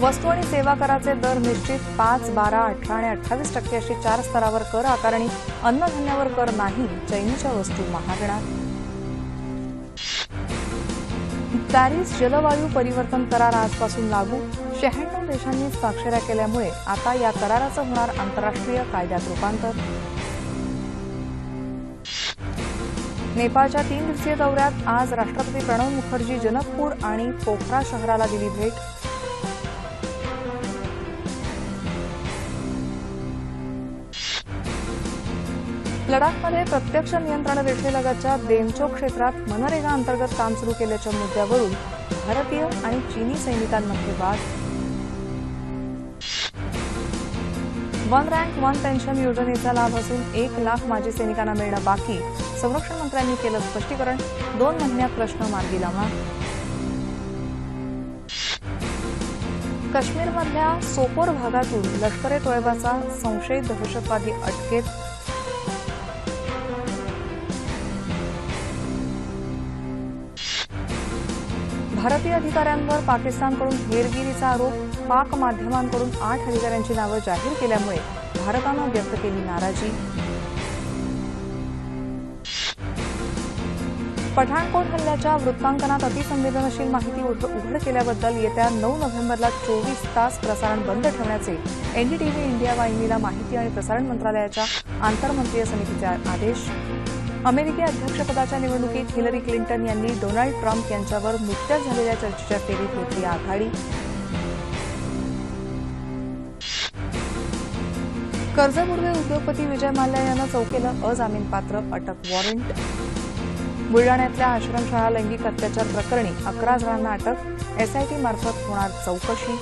वस्तू आणि सेवा कराचे दर निश्चित पाच बारा अठरा आणि अठ्ठावीस टक्के अशी चार स्तरावर कर आकारणी अन्नधान्यावर कर नाही चैनीच्या वस्तू महागणार. पॅरिस जलवायू परिवर्तन करार आजपासून लागू. शहाण्णव देशांनी स्वाक्षऱ्या केल्यामुळे आता या कराराचं होणार आंतरराष्ट्रीय कायद्यात रूपांतर. नेपाळच्या तीन दिवसीय दौऱ्यात आज राष्ट्रपती प्रणव मुखर्जी जनकपूर आणि पोखरा शहराला दिली भेट. लडाखमध्ये प्रत्यक्ष नियंत्रण रेषेलगतच्या देमचो क्षेत्रात मनरेगा अंतर्गत काम सुरू केल्याच्या मुद्द्यावरून भारतीय आणि चीनी सैनिकांमध्ये वाद. वन रँक वन पेन्शन योजनेचा लाभ असून एक लाख माजी सैनिकांना मिळणं बाकी. संरक्षण मंत्र्यांनी केलं स्पष्टीकरण. दोन महिन्यात प्रश्न मार्गी लावणार काश्मीरमधल्या सोपोर भागातून लष्करे तोयबाचा संशयित दहशतवादी अटकेत. भारतीय अधिकाऱ्यांवर पाकिस्तानकडून हेरगिरीचा आरोप पाक माध्यमांकडून आठ अधिकाऱ्यांची नावं जाहीर केल्यामुळे भारतानं व्यक्त केली नाराजी. पठाणकोट हल्ल्याच्या वृत्तांकनात अतिसंवेदनशील माहिती उघड केल्याबद्दल येत्या नऊ नोव्हेंबरला चोवीस तास प्रसारण बंद ठेवण्याचे एनडीटीव्ही इंडिया वाहिनीला माहिती आणि प्रसारण मंत्रालयाच्या आंतरमंत्रीय समितीचे आदेश. अमेरिकी अध्यक्षपदाच्या निवडणुकीत हिलरी क्लिंटन यांनी डोनाल्ड ट्रम्प यांच्यावर नुकत्याच झालेल्या चर्चेच्या फेरीत घेतली आघाडी. कर्जबुडवे उद्योगपती विजय माल्या यानं चौकेलं अजामीनपात्र अटक वॉरंट. बुलडाण्यातल्या आश्रमशाळा लैंगिक अत्याचार प्रकरणी अकरा जणांना अटक. एसआयटी मार्फत होणार चौकशी.